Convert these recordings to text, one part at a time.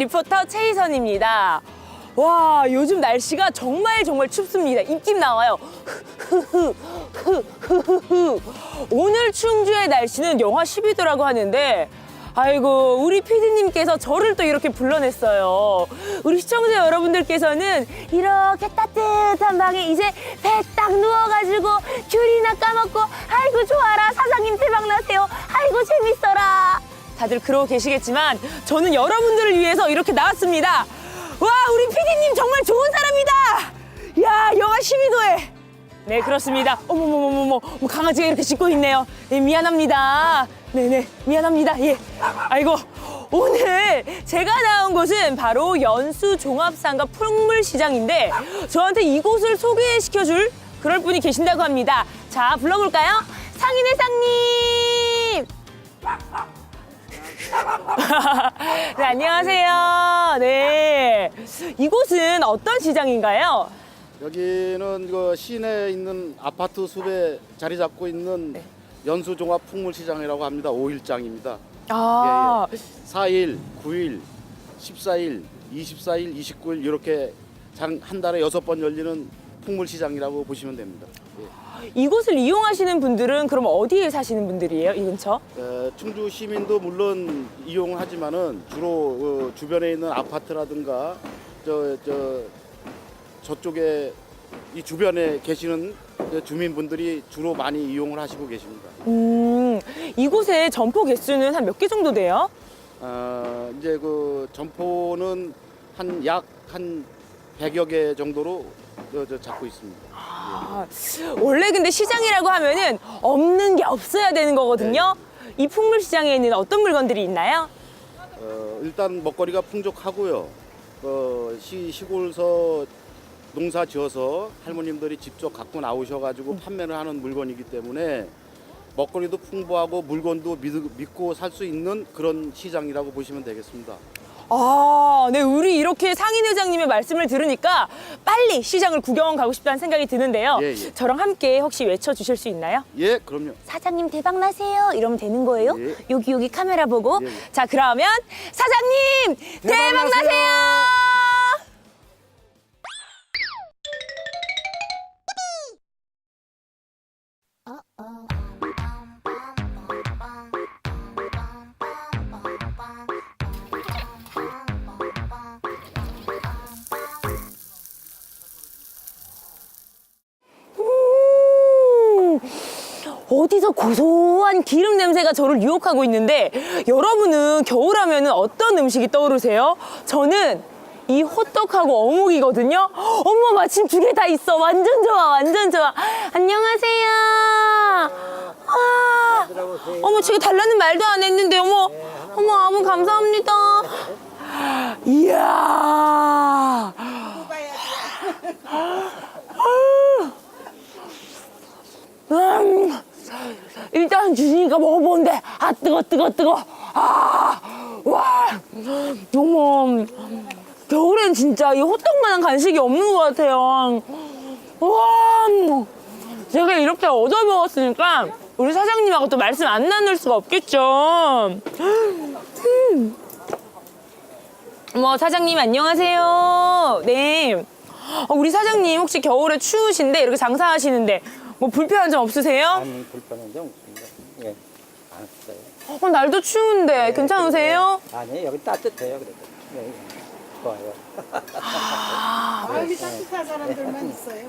리포터 최희선입니다. 와, 요즘 날씨가 정말 정말 춥습니다. 입김 나와요. 오늘 충주의 날씨는 영하 12도라고 하는데 아이고 우리 피디님께서 저를 또 이렇게 불러냈어요. 우리 시청자 여러분들께서는 이렇게 따뜻한 방에 이제 배딱 누워가지고 귤이나 까먹고 아이고 좋아라 사장님 대박 나세요. 아이고 재밌어라. 다들 그러고 계시겠지만 저는 여러분들을 위해서 이렇게 나왔습니다. 와 우리 피디님 정말 좋은 사람이다. 야 영하 12도에 네 그렇습니다. 어머머머머머 뭐 강아지가 이렇게 짖고 있네요. 네, 미안합니다. 네네 미안합니다. 예. 아이고 오늘 제가 나온 곳은 바로 연수 종합상가 풍물시장인데 저한테 이곳을 소개시켜줄 그럴 분이 계신다고 합니다. 자 불러볼까요? 상인회장님. 네 안녕하세요. 네 이곳은 어떤 시장인가요? 여기는 그 시내에 있는 아파트 숲에 자리 잡고 있는 네. 연수종합 풍물시장이라고 합니다. 5일장입니다. 아. 4일, 9일, 14일, 24일, 29일 이렇게 장- 한 달에 여섯 번 열리는 풍물시장이라고 보시면 됩니다. 예. 이곳을 이용하시는 분들은 그럼 어디에 사시는 분들이에요? 이 근처? 에, 충주 시민도 물론 이용하지만은 주로 어, 주변에 있는 아파트라든가 저, 저 저쪽에 이 주변에 계시는 주민분들이 주로 많이 이용을 하시고 계십니다. 음, 이곳의 점포 개수는 한 몇 개 정도 돼요? 어, 이제 그 점포는 한 약 한 100여 개 정도로 저, 저 잡고 있습니다. 아, 원래 근데 시장이라고 하면은 없는 게 없어야 되는 거거든요. 이 풍물 시장에는 어떤 물건들이 있나요? 어, 일단 먹거리가 풍족하고요. 어, 시, 시골서 농사 지어서 할머님들이 직접 갖고 나오셔가지고 판매를 하는 물건이기 때문에 먹거리도 풍부하고 물건도 믿, 믿고 살 수 있는 그런 시장이라고 보시면 되겠습니다. 아, 네, 우리 이렇게 상인 회장님의 말씀을 들으니까 빨리 시장을 구경 가고 싶다는 생각이 드는데요. 예, 예. 저랑 함께 혹시 외쳐 주실 수 있나요? 예, 그럼요. 사장님 대박 나세요. 이러면 되는 거예요? 예. 여기 여기 카메라 보고. 예, 예. 자, 그러면 사장님 대박, 나세요. 음, 어디서 고소한 기름 냄새가 저를 유혹하고 있는데 여러분은 겨울하면 어떤 음식이 떠오르세요? 저는 이 호떡하고 어묵이거든요. 어머 마침 두 개 다 있어. 완전 좋아, 완전 좋아. 안녕하세요. 아, 어머 제가 달라는 말도 안 했는데 어머, 어머 아무 감사합니다. 이야. 음, 일단 주시니까 먹어보는데? 아 뜨거 뜨거 뜨거. 아와. 어머. 겨울엔 진짜 이 호떡만한 간식이 없는 것 같아요. 와. 제가 이렇게 얻어 먹었으니까 우리 사장님하고 또 말씀 안 나눌 수가 없겠죠. 음. 뭐 사장님 안녕하세요. 네. 어, 우리 사장님 혹시 겨울에 추우신데? 이렇게 장사하시는데 뭐 불편한 점 없으세요? 아니 불편한 점 없습니다. 예, 안 써요. 어, 날도 추운데 괜찮으세요? 아니 여기 따뜻해요 그래도. 예, 예. 좋아요. 마음이 따뜻한 사람들만 있어요.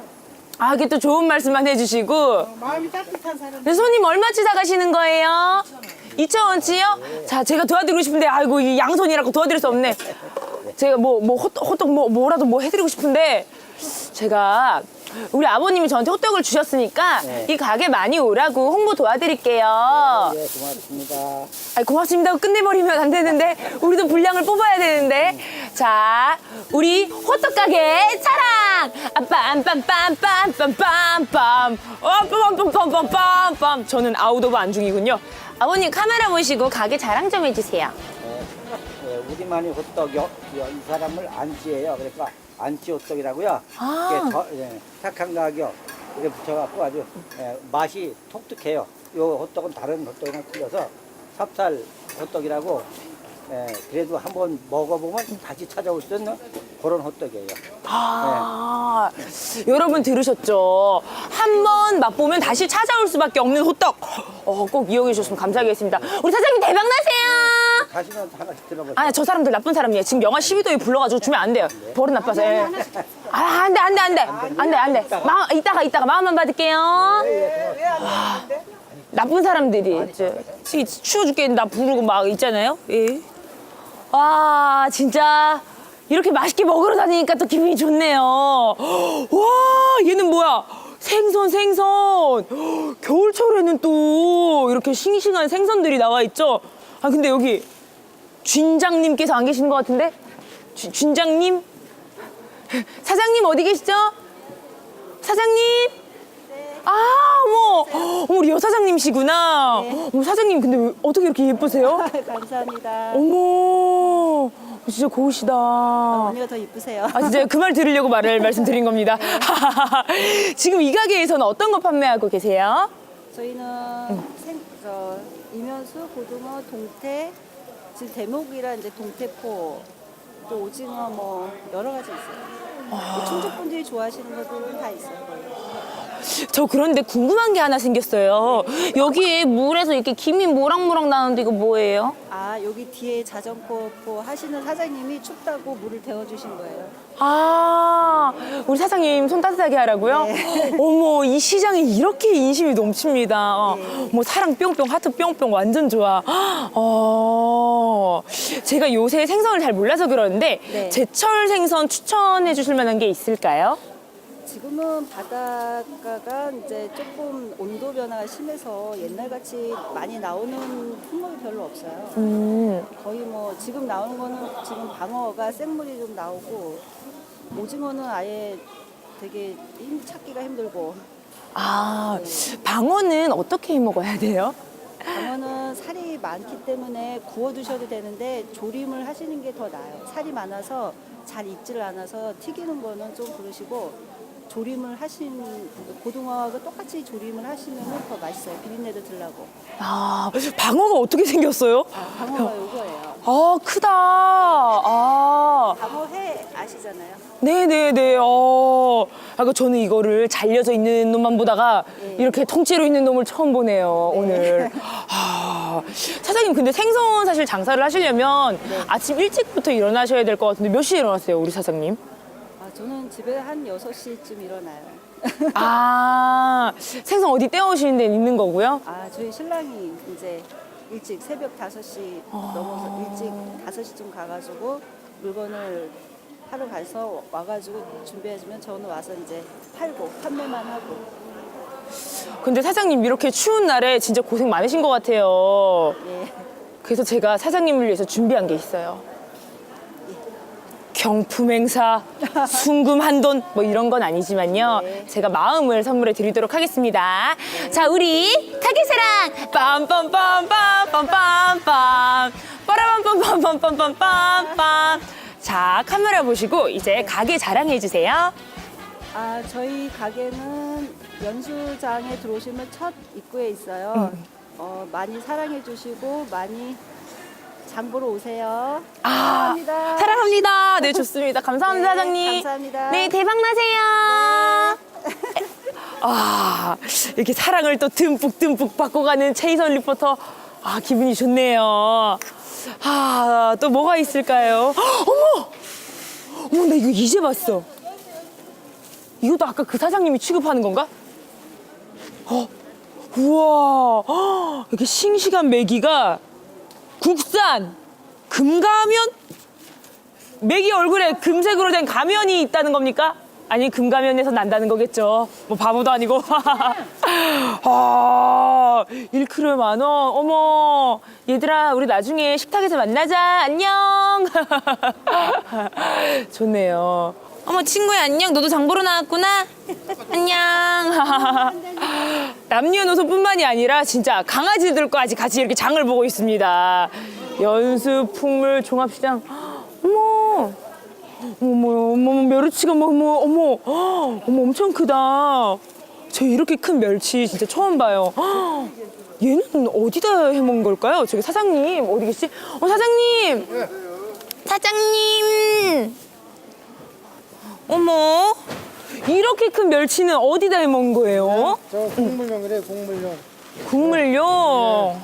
아, 이게 또 좋은 말씀만 해주시고. 마음이 따뜻한 사람. 네, 손님 얼마치 사가시는 거예요? 2,000원치요? 자, 제가 도와드리고 싶은데, 아이고, 이 양손이라고 도와드릴 수 없네. 제가 뭐, 뭐, 호떡, 호떡 뭐, 뭐라도 뭐 해드리고 싶은데, 제가 우리 아버님이 저한테 호떡을 주셨으니까 네. 이 가게 많이 오라고 홍보 도와드릴게요. 예, 고맙습니다. 아이, 고맙습니다. 끝내버리면 안 되는데, 우리도 분량을 뽑아야 되는데. 자, 우리 호떡 가게! 아, 빰빰빰빰빰빰빰빰. 어, 빰빰빰빰빰빰빰. 저는 아웃 오브 안중이군요. 아버님 카메라 보시고 가게 자랑 좀 해주세요. 예, 우리만이 호떡 요, 요, 이 사람을 안찌예요. 그러니까 안찌 호떡이라고요. 아. 이게 저, 예, 착한 가격 이렇게 붙여갖고 아주 예, 맛이 독특해요. 요 호떡은 다른 호떡이랑 틀려서 삽살 호떡이라고 예, 그래도 한번 먹어보면 다시 찾아올 수 있는 그런 호떡이에요. 아, 여러분 들으셨죠? 한 번 맛보면 다시 찾아올 수밖에 없는 호떡. 어, 꼭 이용해 주셨으면 감사하겠습니다. 우리 사장님 대박 나세요. 다시는 하나씩 들어보세요. 아니, 저 사람들 나쁜 사람이에요. 지금 영하 12도에 불러가지고 주면 안 돼요. 버릇 나빠서. 예. 아, 안 돼, 안 돼, 안 돼. 안 돼, 안 돼. 마음, 이따가, 이따가 마음만 받을게요. 아, 나쁜 사람들이. 이제 지금 추워 죽겠는데 나 부르고 막 있잖아요. 예. 와, 진짜. 이렇게 맛있게 먹으러 다니니까 또 기분이 좋네요. 와, 얘는 뭐야? 생선, 생선. 겨울철에는 또 이렇게 싱싱한 생선들이 나와 있죠. 아, 근데 여기 쥔장님께서 안 계시는 것 같은데? 쥔- 쥔장님? 사장님 어디 계시죠? 사장님? 아, 어머, 어머, 우리 여사장님이시구나. 어머, 사장님, 근데 왜, 어떻게 이렇게 예쁘세요? 감사합니다. 어머, 진짜 고우시다. 언니가 더 이쁘세요. 아, 진짜 그 말 들으려고 말을 말씀드린 겁니다. 지금 이 가게에서는 어떤 거 판매하고 계세요? 저희는 생, 저, 이면수, 고등어, 동태, 지금 대목이라 이제 동태포, 또 오징어 뭐 여러 가지 있어요. 뭐 충북 분들이 좋아하시는 것들은 다 있어요. 거의. 저 그런데 궁금한 게 하나 생겼어요. 여기에 물에서 이렇게 김이 모락모락 나는데 이거 뭐예요? 아 여기 뒤에 자전거포 하시는 사장님이 춥다고 물을 데워주신 거예요. 아, 우리 사장님 손 따뜻하게 하라고요? 어머, 이 시장에 이렇게 인심이 넘칩니다. 어, 뭐 사랑 뿅뿅, 하트 뿅뿅 완전 좋아. 어, 제가 요새 생선을 잘 몰라서 그러는데 네. 제철 생선 추천해 주실 만한 게 있을까요? 지금은 바닷가가 이제 조금 온도 변화가 심해서 옛날같이 많이 나오는 품목이 별로 없어요. 음, 거의 뭐 지금 나오는 거는 지금 방어가 생물이 좀 나오고 오징어는 아예 되게 힘 찾기가 힘들고 아, 방어는 어떻게 해 먹어야 돼요? 방어는 살이 많기 때문에 구워 드셔도 되는데 조림을 하시는 게 더 나아요. 살이 많아서 잘 익지를 않아서 튀기는 거는 좀 그러시고 조림을 하신 고등어하고 똑같이 조림을 하시면 더 맛있어요. 비린내도 들라고. 아, 방어가 어떻게 생겼어요? 아, 방어가 요거예요. 아, 크다. 아. 방어회 아시잖아요. 네네네. 어. 아까 저는 이거를 잘려져 있는 놈만 보다가 네. 이렇게 통째로 있는 놈을 처음 보네요, 오늘. 아, 사장님, 근데 생선 사실 장사를 하시려면 네. 아침 일찍부터 일어나셔야 될 것 같은데 몇 시에 일어나세요, 우리 사장님? 아, 저는 집에 한 6시쯤 일어나요. 아, 생선 어디 떼어오시는 데는 있는 거고요? 아, 저희 신랑이 이제 일찍 새벽 5시 넘어서 일찍 5시쯤 가가지고 물건을 하러 가서 와가지고 준비해주면 저는 와서 이제 팔고 판매만 하고 근데 사장님, 이렇게 추운 날에 진짜 고생 많으신 것 같아요. 예. 그래서 제가 사장님을 위해서 준비한 게 있어요. 경품 행사, 순금 한돈 뭐 이런 건 아니지만요. 네. 제가 마음을 선물해 드리도록 하겠습니다. 자, 우리 타기사랑 빰빰빰빰빰빰빰 빠라밤빰빰빰빰빰빰빰 자, 카메라 보시고 이제 가게 자랑해 주세요. 아, 저희 가게는 연수장에 들어오시면 첫 입구에 있어요. 어, 많이 사랑해 주시고 많이 장 보러 오세요. 아, 사랑합니다. 사랑합니다. 네, 좋습니다. 감사합니다, 네, 사장님. 감사합니다. 네, 대박 나세요. 아, 이렇게 사랑을 또 듬뿍듬뿍 받고 가는 최희선 리포터. 아, 기분이 좋네요. 아, 또 뭐가 있을까요? 어머! 어머, 나 이거 이제 봤어. 이것도 아까 그 사장님이 취급하는 건가? 어, 우와. 헉, 이렇게 싱싱한 메기가 국산 금가면? 메기 얼굴에 금색으로 된 가면이 있다는 겁니까? 아니 금가면에서 난다는 거겠죠. 뭐 바보도 아니고. 아, 1kg에 만 원. 어머, 얘들아, 우리 나중에 식탁에서 만나자. 안녕. 좋네요. 어머, 친구야, 안녕. 너도 장 보러 나왔구나. 안녕. 남녀노소뿐만이 아니라 진짜 강아지들까지 같이 이렇게 장을 보고 있습니다. 연수 풍물 종합시장. 어머. 어머, 어머, 멸치가 뭐, 어머, 어머, 어머, 엄청 크다. 저 이렇게 큰 멸치 진짜 처음 봐요. 얘는 어디다 해먹은 걸까요? 저기 사장님 어디 계시? 어 사장님. 사장님. 어머. 이렇게 큰 멸치는 어디다 해먹은 거예요? 저 국물용 그래 국물용 국물요.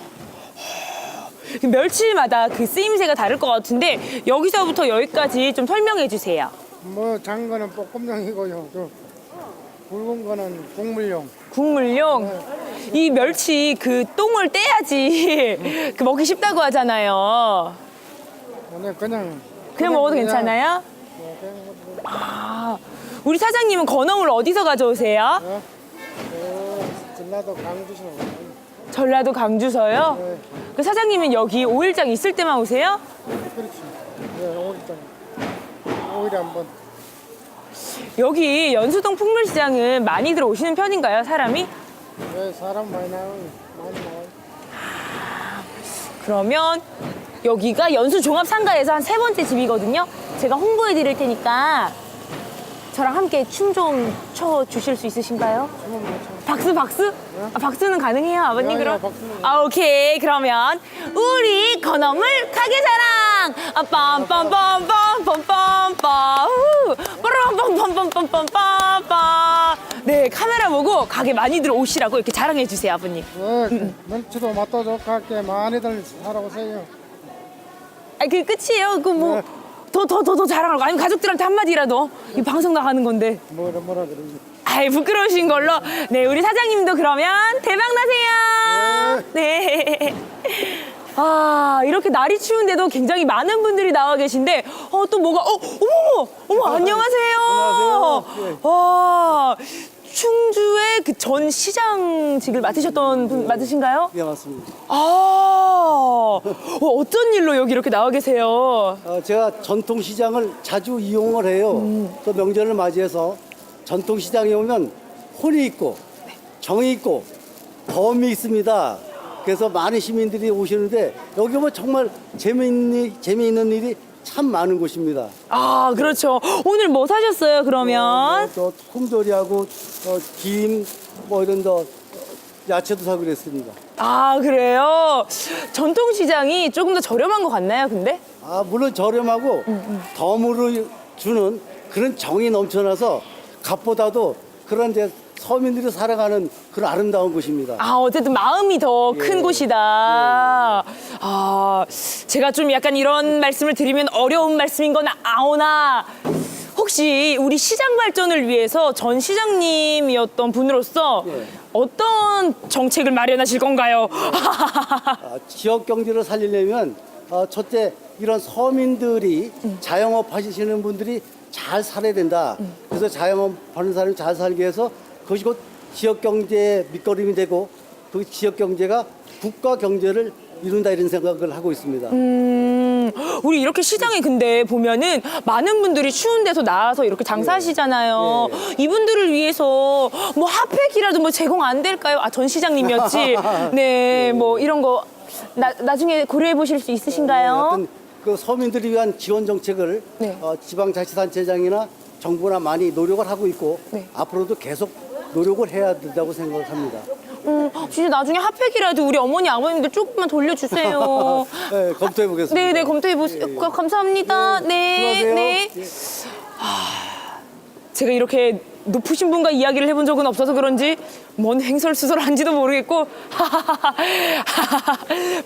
그 멸치마다 그 쓰임새가 다를 것 같은데 여기서부터 여기까지 좀 설명해 주세요. 뭐 작은 거는 볶음용이고요 또 굵은 거는 국물용 국물용. 이 멸치 그 똥을 떼야지 그 먹기 쉽다고 하잖아요. 오늘 그냥 그냥 먹어도 괜찮아요? 뭐 그냥 뭐, 아, 우리 사장님은 건어물 어디서 가져오세요? 어? 어, 전라도 강주시 전라도 강주서요? 네. 그 사장님은 여기 오일장 있을 때만 오세요? 그렇지 예, 오일장 오일에 한 번 여기 연수동 풍물시장은 많이들 오시는 편인가요, 사람이? 예, 사람 많이 나와요 많이 나와요 그러면 여기가 연수 종합 상가에서 한 세 번째 집이거든요. 제가 홍보해 드릴 테니까 저랑 함께 춤 좀 춰 주실 수 있으신가요? 박수 박수? 아, 박수는 가능해요, 아버님 야, 야, 그럼? 박수는. 아 오케이 그러면 우리 건어물 가게자랑 아 빰빰빰빰빰빰빰빰 빠람빰빰빰빰빰빰빰 네 카메라 보고 가게 많이들 오시라고 이렇게 자랑해 주세요, 아버님. 예, 멸치도 맛도 좋고 할게 많이들 사러 오세요 아, 그게 끝이에요. 그뭐 더 더 더 더 자랑하고 아니면 가족들한테 한마디라도 이 방송 나가는 건데. 뭐라 뭐라 그러지 아이 부끄러우신 걸로. 네, 우리 사장님도 그러면 대박 나세요. 네. 아 이렇게 날이 추운데도 굉장히 많은 분들이 나와 계신데 어 또 뭐가 어 어머 어머 어머 안녕하세요. 안녕하세요. 와 그 전 시장직을 맡으셨던 분 맞으신가요? 예, 맞습니다. 아 어, 어떤 일로 여기 이렇게 나와 계세요? 어, 제가 전통 시장을 자주 이용을 해요. 또 명절을 맞이해서 전통 시장에 오면 혼이 있고 정이 있고 덤이 있습니다. 그래서 많은 시민들이 오시는데 여기 오면 정말 재미있는, 재미있는 일이 참 많은 곳입니다. 아, 그렇죠. 오늘 뭐 사셨어요, 그러면? 또 콩조리하고 어, 김, 뭐 이런 거 야채도 사고 그랬습니다. 아, 그래요? 전통시장이 조금 더 저렴한 것 같나요, 근데? 아, 물론 저렴하고 덤으로 주는 그런 정이 넘쳐나서 값보다도 그런 이제 서민들이 살아가는 그런 아름다운 곳입니다. 아, 어쨌든 마음이 더큰 예. 곳이다. 아, 제가 좀 약간 이런 말씀을 드리면 어려운 말씀인 건 아오나, 혹시 우리 시장 발전을 위해서 전 시장님이었던 분으로서 예. 어떤 정책을 마련하실 건가요? 아, 지역 경제를 살리려면 어, 첫째 이런 서민들이 자영업 하시는 분들이 잘 살아야 된다. 그래서 자영업 하는 사람이 잘 살게 해서 그것이 곧 지역 경제의 밑거름이 되고 그 지역 경제가 국가 경제를 이룬다 이런 생각을 하고 있습니다. 음, 우리 이렇게 시장에 근데 보면은 많은 분들이 추운 데서 나와서 이렇게 장사하시잖아요. 예. 이분들을 위해서 뭐 핫팩이라도 뭐 제공 안 될까요? 아, 전 시장님이었지. 네, 뭐 이런 거 나, 나중에 고려해 보실 수 있으신가요? 하여튼 그 서민들을 위한 지원 정책을 네. 어, 지방자치단체장이나 정부나 많이 노력을 하고 있고 네. 앞으로도 계속 노력을 해야 된다고 생각합니다. 음, 진짜 나중에 핫팩이라도 우리 어머니 아버님들 조금만 돌려주세요. 네, 검토해 보겠습니다. 네, 네, 검토해 보세요. 예, 예. 감사합니다. 네, 수고하세요. 네. 예. 제가 이렇게 높으신 분과 이야기를 해본 적은 없어서 그런지 뭔 행설수설한지도 모르겠고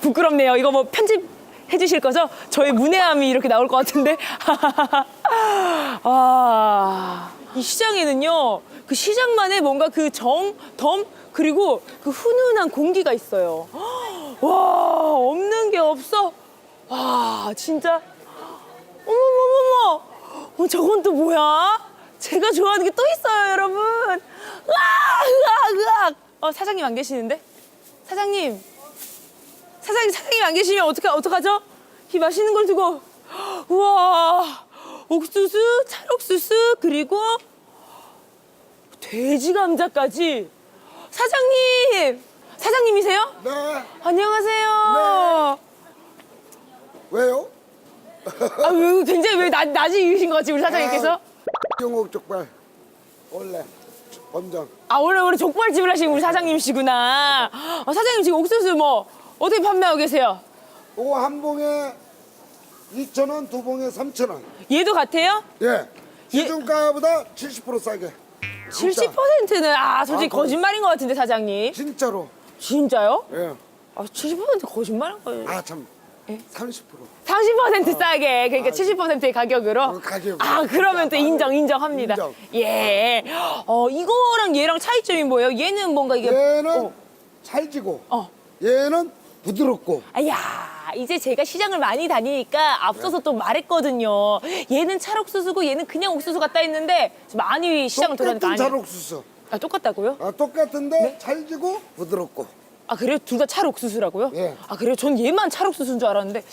부끄럽네요. 이거 뭐 편집 해주실 거죠? 저의 문외함이 이렇게 나올 것 같은데. 아, 이 시장에는요, 그 시장만의 뭔가 그 정, 덤, 그리고 그 훈훈한 공기가 있어요. 와, 없는 게 없어. 와, 진짜. 어머머머머! 어, 저건 또 뭐야? 제가 좋아하는 게 또 있어요, 여러분. 으악, 으악, 으악. 어, 사장님 안 계시는데? 사장님. 사장님, 사장님 안 계시면 어떡하, 어떡하죠? 이 맛있는 걸 두고. 우와. 옥수수, 찰옥수수, 그리고 돼지 감자까지. 사장님! 사장님이세요? 네. 안녕하세요. 왜요? 아, 왜, 굉장히 왜 낮, 낮이 이으신 것 같지, 우리 사장님께서? 영옥 족발 원래 검정. 아 오늘 우리 족발집을 하신 우리 사장님이시구나. 어, 사장님 지금 옥수수 뭐 어떻게 판매하고 계세요? 요거 한 봉에 2,000원, 두 봉에 3,000원. 얘도 같아요? 예. 시중가보다 70% 싸게. 진짜. 70%는 아 솔직히 아, 거짓말인 것 같은데 사장님. 진짜로. 진짜요? 예. 아 70% 거짓말인 거예요. 아, 참. 예? 30%. 30% 싸게 그러니까 70%의 가격으로. 어, 가격으로. 아 그러면 또 인정 인정합니다. 인정. 예. 어 이거랑 얘랑 차이점이 뭐예요? 얘는 뭔가 이게 얘는 어. 찰지고, 어. 얘는 부드럽고. 아야 이제 제가 시장을 많이 다니니까 앞서서 또 말했거든요. 얘는 찰옥수수고 얘는 그냥 옥수수 같다 했는데 많이 시장을 돌아다니까 똑같은 아니. 찰옥수수. 아 똑같다고요? 아, 똑같은데 네? 찰지고 부드럽고. 아 그래요? 둘 다 찰옥수수라고요? 예. 아 그래요? 전 얘만 찰옥수수인 줄 알았는데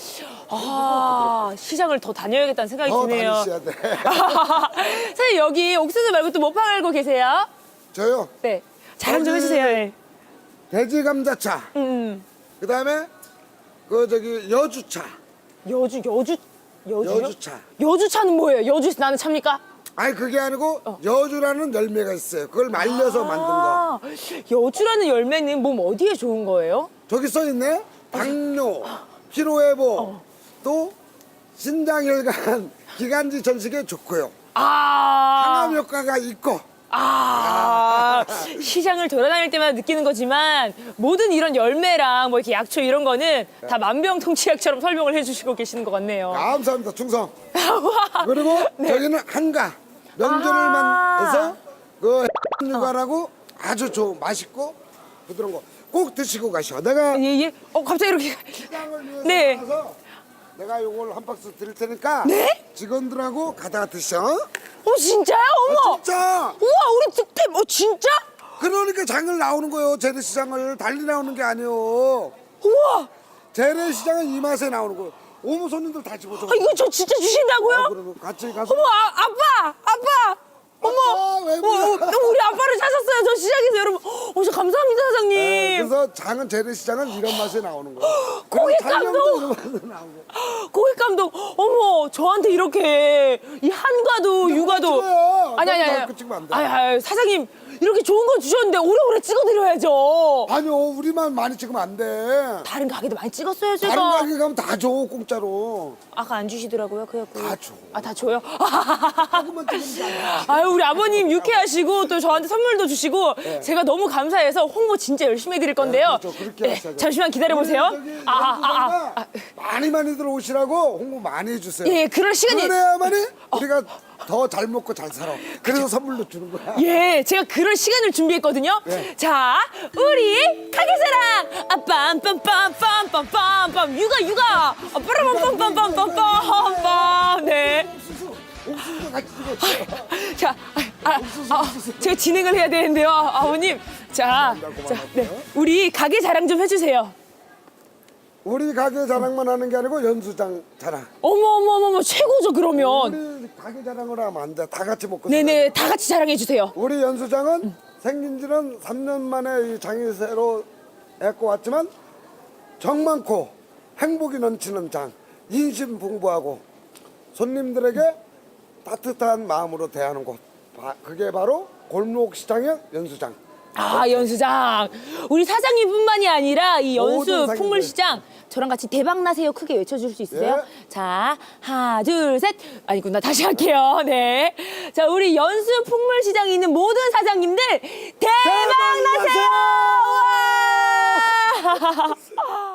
아 시장을 더 다녀야겠다는 생각이 더 드네요. 다니셔야 돼. 사장님 여기 옥수수 말고 또 뭐 팔고 계세요? 저요. 네. 자랑 좀 해주세요. 예. 돼지 감자차. 음. 그다음에 그 저기 여주차. 여주 여주 여주요? 여주차. 여주차는 뭐예요? 여주에서 나는 차입니까? 아니 그게 아니고 어. 여주라는 열매가 있어요. 그걸 말려서 만든 거. 아, 여주라는 열매는 몸 어디에 좋은 거예요? 저기 써 있네. 당뇨, 피로 회복, 어. 또 신장 혈관, 기관지 전식에 좋고요. 아, 항암 효과가 있고. 아, 시장을 돌아다닐 때마다 느끼는 거지만 모든 이런 열매랑 뭐 이렇게 약초 이런 거는 다 만병통치약처럼 설명을 해주시고 계시는 것 같네요. 감사합니다. 충성. 와. 그리고 네. 저기는 한가 명절을만 아. 해서 그 육아라고 아주 좋은 맛있고 부드러운 거 꼭 드시고 가시오. 내가 예, 예. 어, 갑자기 이렇게. 시장을 위해서 네. 나와서 내가 요걸 한 박스 드릴 테니까 네? 직원들하고 가다가 드셔. 어, 진짜요? 어머! 진짜. 우와, 우리 득템, 어, 진짜? 그러니까 장을 나오는 거예요. 재래시장을 달리 나오는 게 아니에요. 우와! 재래시장은 이 맛에 나오는 거예요. 오무 손님들 다 집어줘. 아, 이거 저 진짜 주신다고요? 아, 그러면 같이 가서. 어머, 아, 아빠! 아빠! 어머! 아빠, 왜 어? 어, 우리 아빠를 찾았어요. 저 시장에서 여러분. 어, 진짜 감사합니다, 사장님. 네, 그래서 장은 재래시장은 이런 맛에 나오는 거예요. 고객 그리고 촬영도 감동! 이런 맛에 나오는 거예요. 고객 감독, 어머, 저한테 이렇게 이 한과도 육아도. 찍어요. 아니, 아니, 너무 아니. 다 찍으면 안 돼. 아니, 아니, 사장님, 이렇게 좋은 거 주셨는데 오래오래 찍어드려야죠. 아니요, 우리만 많이 찍으면 안 돼. 다른 가게도 많이 찍었어요, 제가. 다른 가게 가면 다 줘, 공짜로. 아까 안 주시더라고요, 그래갖고. 다 줘. 아, 다 줘요? 조금만 찍으면 돼. 아유, 우리 아버님 유쾌하시고 또 저한테 선물도 주시고 제가 너무 감사해서 홍보 진짜 열심히 해드릴 건데요. 네, 그렇죠. 그렇게 하셔야죠. 잠시만 기다려 보세요. 우리 저기 아, 아, 아, 아, 아. 많이 많이 들어오시라고 홍보 많이 해주세요. 예, 그럴 시간이. 그래야만이 우리가 더 잘 먹고 잘 살아. 그래서 선물로 주는 거야. 예, 제가 그럴 시간을 준비했거든요. 네. 자, 우리 가게사랑 아, 빰빰빰빰빰빰빰빰 육아 육아 아, 빠라빰빰빰빰빰빰빰 네. 옥수수도 같이 찍어. 자, 아, 아, 아, 제가 진행을 해야 되는데요, 아버님. 자, 자, 네, 우리 가게 자랑 좀 해주세요. 우리 가게 자랑만 하는 게 아니고 연수장 자랑. 어머 어머 어머 어머 최고죠 그러면. 우리 가게 자랑을 하면 안 돼. 다 같이 먹고 네네 다 같이 자랑해 주세요. 우리 연수장은 생긴 지는 3년 만에 이 장이 새로 애고 왔지만 정 많고 행복이 넘치는 장, 인심 풍부하고 손님들에게 따뜻한 마음으로 대하는 곳. 바- 그게 바로 골목시장의 연수장. 아 연수장 우리 사장님뿐만이 아니라 이 연수. 풍물시장 저랑 같이 대박 나세요 크게 외쳐줄 수 있어요? 예. 자 하나 둘셋 아니구나 다시 할게요 네 자 우리 연수 풍물시장에 있는 모든 사장님들 대박 대박 나세요! 와!